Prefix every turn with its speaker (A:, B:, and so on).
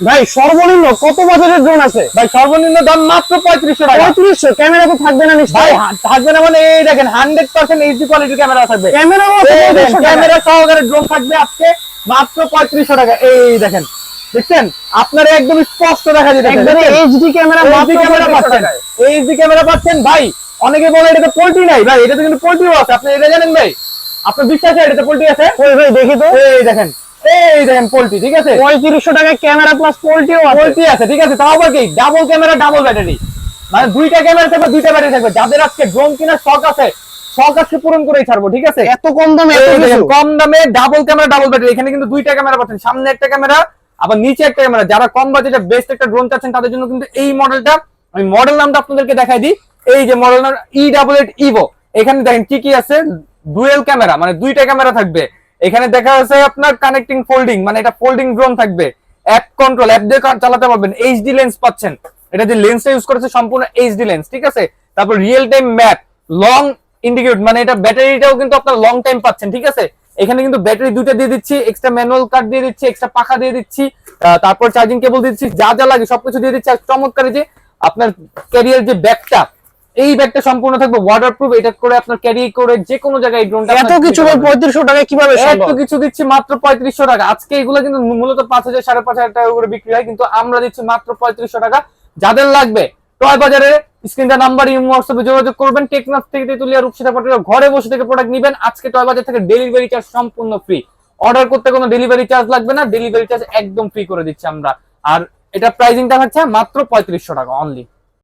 A: ভাই সর্বনিম্ন কত বাজারের ড্রোন আছে?
B: ভাই সর্বনিম্ন দাম মাত্র পঁয়ত্রিশশো টাকা।
A: পঁয়ত্রিশশো? ক্যামেরা তো থাকবে না
B: হা- থাকবে না মানে এই দেখেন হান্ড্রেড পার্সেন্ট এইচডি কোয়ালিটির ক্যামেরা থাকবে।
A: ক্যামেরা
B: ক্যামেরা সহকারে ড্রোন থাকবে আজকে মাত্র পঁয়ত্রিশশো টাকা। এই দেখেন দেখছেন? আপনারা একদম স্পষ্ট দেখা যাচ্ছে।
A: একবারে এইচডি ক্যামেরা
B: ক্যামেরা পাচ্ছেন। এইচডি ক্যামেরা পাচ্ছেন ভাই অনেকে বলে এটাতে পোল্ট্রি নাই। ভাই এটাতে কিন্তু পোল্ট্রিও আছে। আপনি এটা জানেন ভাই? আপনার বিশ্বাস আছে এটাতে পোল্ট্রি আছে?
A: ওই ভাই দেখি তো।
B: এই দেখেন এই দেখেন পোল্ট্রি ঠিক আছে?
A: পঁয়ত্রিশশো টাকায় ক্যামেরা প্লাস পোল্টিও আছে।
B: ঠিক আছে? তাও আবার কি? ডাবল ক্যামেরা ডাবল ব্যাটারি মানে দুইটা ক্যামেরা থাকবে দুইটা ব্যাটারি থাকবে। যাদের আজকে ড্রোন কেনার শখ আছে শখ আজকে পূরণ করেই ছাড়বো ঠিক আছে?
A: এত কম দামে
B: কম ডাবল ক্যামেরা ডাবল ব্যাটারি এখানে কিন্তু দুইটা ক্যামেরা পাচ্ছেন সামনে একটা ক্যামেরা আবার নিচে একটা ক্যামেরা যারা কম বাজেটে বেস্ট একটা ড্রোন চাচ্ছেন তাদের জন্য কিন্তু এই মডেলটা আমি মডেল নামটা আপনাদেরকে দেখাই দিই। এই যে মডেল নাম ই ডাবল এইট ইভো এখানে দেখেন কি কি আছে? ডুয়েল ক্যামেরা মানে দুইটা ক্যামেরা থাকবে। এখানে দেখা যাচ্ছে আপনার কানেক্টিং ফোল্ডিং মানে এটা ফোল্ডিং ড্রোন থাকবে। অ্যাপ কন্ট্রোল অ্যাপ দিয়ে চালাতে পারবেন। এইচডি লেন্স পাচ্ছেন। এটা যে লেন্সটা ইউজ করেছে সম্পূর্ণ এইচডি লেন্স ঠিক আছে? তারপর real time map long indicate মানে এটা ব্যাটারিটাও কিন্তু আপনার লং টাইম পাচ্ছেন, ঠিক আছে? এখানে কিন্তু ব্যাটারি দুটো দিয়ে দিচ্ছি এক্সট্রা ম্যানুয়াল কার্ড দিয়ে দিচ্ছি এক্সট্রা পাখা দিয়ে দিচ্ছি তারপর চার্জিং কেবল দিচ্ছি, যা যা লাগে সবকিছু দিয়ে দিচ্ছি। আর চমৎকার যে আপনার ক্যারিয়ার যে ব্যাগটা এই ব্যাগটা সম্পূর্ণ থাকবে ওয়াটার প্রুফ এটা করে আপনার ক্যারি করে যে কোনো জায়গায় ড্রোনটা
A: এত কিছু ভাই পঁয়ত্রিশশো টাকায় কীভাবে
B: এত কিছু দিচ্ছি মাত্র পঁয়ত্রিশশো টাকা। আজকে এগুলো কিন্তু মূলত পাঁচ হাজার সাড়ে পাঁচ হাজার টাকা করে বিক্রি হয় কিন্তু আমরা দিচ্ছি মাত্র পঁয়ত্রিশশো টাকা। যাদের লাগবে টয় বাজারে স্ক্রিনটা নাম্বার ইমো হোয়াটসঅ্যাপে যোগাযোগ করবেন। টেকনাফ থেকে তেতুলিয়া রূপসীতা পট্টিয়া ঘরে বসে থেকে প্রোডাক্ট নেবেন। আজকে টয় বাজার থেকে ডেলিভারি চার্জ সম্পূর্ণ ফ্রি অর্ডার করতে কোনো ডেলিভারি চার্জ লাগবে না। ডেলিভারি চার্জ একদম ফ্রি করে দিচ্ছি আমরা। আর এটা প্রাইসিংটা হচ্ছে মাত্র পঁয়ত্রিশশো টাকা অনলি